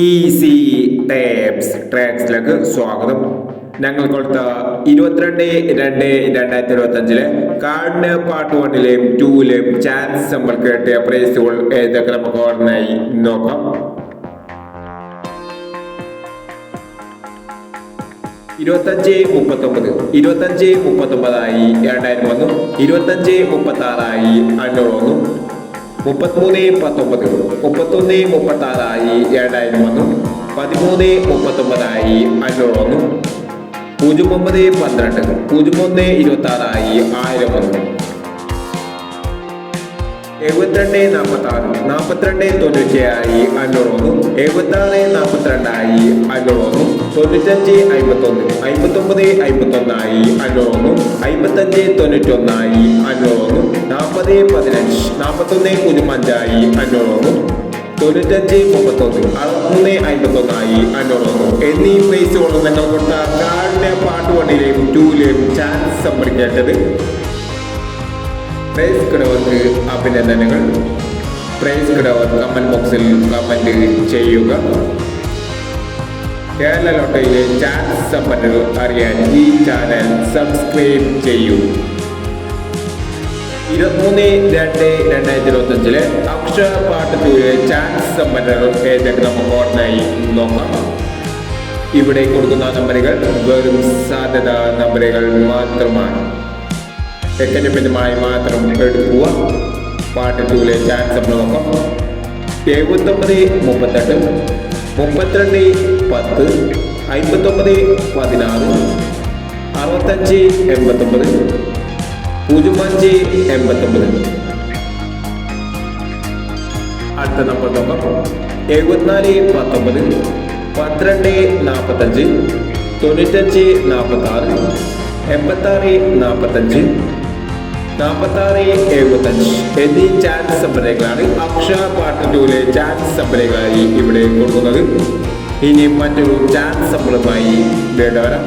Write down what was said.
Easy tapes ട്രാക്സിലേക്ക് സ്വാഗതം. ഞങ്ങൾ കൊടുത്ത ഇരുപത്തിരണ്ട് രണ്ട് രണ്ടായിരത്തി ഇരുപത്തി അഞ്ചിലെ കാർഡിന് പാർട്ട് വണ്ണിലെയും ടൂവിലെയും ചാൻസ് നമ്മൾ കേട്ടിയ പ്രൈസുകൾ ഏതൊക്കെ നമുക്ക് ഓർമ്മയായി? നോക്കാം. ഇരുപത്തഞ്ച് മുപ്പത്തൊമ്പത്. ഇരുപത്തഞ്ച് മുപ്പത്തൊമ്പതായി രണ്ടായിരം വന്നു ഇരുപത്തഞ്ച് മുപ്പത്തി ആറായി അഞ്ഞൂറ് വന്നു മുപ്പത്തിമൂന്ന് പത്തൊമ്പത്. മുപ്പത്തൊന്ന് മുപ്പത്തി ആറായി രണ്ടായിരം വന്നു. പതിമൂന്ന് മുപ്പത്തൊമ്പതായി അഞ്ഞൂറ് വന്നു. പൂജ്യം ഒമ്പത് പന്ത്രണ്ട്. പൂജ്യം ഒന്ന് ഇരുപത്തി ആറായി ആയിരം വന്നു. എഴുപത്തിരണ്ട് നാൽപ്പത്തി ആറ് നാൽപ്പത്തിരണ്ട് തൊണ്ണൂറ്റിയായി അഞ്ഞൂറ് വന്നു. എഴുപത്തി ആറ് നാൽപ്പത്തിരണ്ടായി അഞ്ഞൂറ് വന്നു. തൊണ്ണൂറ്റഞ്ച് അമ്പത്തൊന്ന്. അമ്പത്തൊമ്പത് അമ്പത്തൊന്നായി അഞ്ഞൂറ് വന്നു. അമ്പത്തഞ്ച് തൊണ്ണൂറ്റൊന്നായി അഞ്ഞൂറ് പതിനഞ്ച് നാൽപ്പത്തൊന്ന് പൂജ്യം അഞ്ചായി അഞ്ഞൂറ് തൊണ്ണൂറ്റഞ്ച് മുപ്പത്തൊന്ന് അറുപത്തൊന്ന് അൻപത്തൊന്നായി അഞ്ഞൂറ് എന്നീ പ്ലേസുകളും നിങ്ങൾ കൊടുത്ത കാർഡിന്റെ പാട്ട് വണ്ണിലെയും ടൂവിലെയും ചാൻസ് സംഭരിക്കേണ്ടത് പ്രൈസ് കിടവർക്ക് അഭിനന്ദനങ്ങൾ. പ്രൈസ് കിടവർ കമന്റ് ബോക്സിൽ കമന്റ് ചെയ്യുക. കേരള ലോട്ടയിലെ ചാൻസ് സമ്പന്നർ അറിയാൻ ഈ ചാനൽ സബ്സ്ക്രൈബ് ചെയ്യൂ. ഇരുപത്തിമൂന്ന് രണ്ട് രണ്ടായിരത്തി ഇരുപത്തി അഞ്ചിലെ അക്ഷര പാട്ടത്തിലെ ചാൻസ് സമ്പന്നർ ഏതൊക്കെ നമുക്ക് ഓർമ്മയായി നോക്കാം. ഇവിടെ കൊടുക്കുന്ന നമ്പറുകൾ വെറും സാധ്യത നമ്പറുകൾ മാത്രമാണ്. സെക്കൻഡ് പിന്നുമായി മാത്രം എടുക്കുക. പാട്ട് ടൂലെ ചാൻസ് നമ്മൾ നോക്കാം. എഴുപത്തൊമ്പത് മുപ്പത്തെട്ട് മുപ്പത്തിരണ്ട് പത്ത് അമ്പത്തൊമ്പത് പതിനാറ് അറുപത്തഞ്ച് എൺപത്തൊമ്പത് പൂജ്യം അഞ്ച് എൺപത്തൊമ്പത്. അടുത്ത നമ്പർ നോക്കാം എഴുപത്തിനാല് പത്തൊമ്പത് പന്ത്രണ്ട് നാൽപ്പത്തഞ്ച് തൊണ്ണൂറ്റഞ്ച് നാൽപ്പത്തി ആറ് എൺപത്താറ് നാൽപ്പത്തഞ്ച് നാൽപ്പത്താറ് എഴുപത്തഞ്ച് എന്നീ ചാൻസ് സംഭരങ്ങളാണ് അക്ഷര പാർട്ട് ടൂലെ ചാൻസ് സംഭരങ്ങളായി ഇവിടെ കൊടുക്കുന്നത്. ഇനി മറ്റൊരു ചാൻസ് സമ്പളുമായി വീണ്ടും വരാം.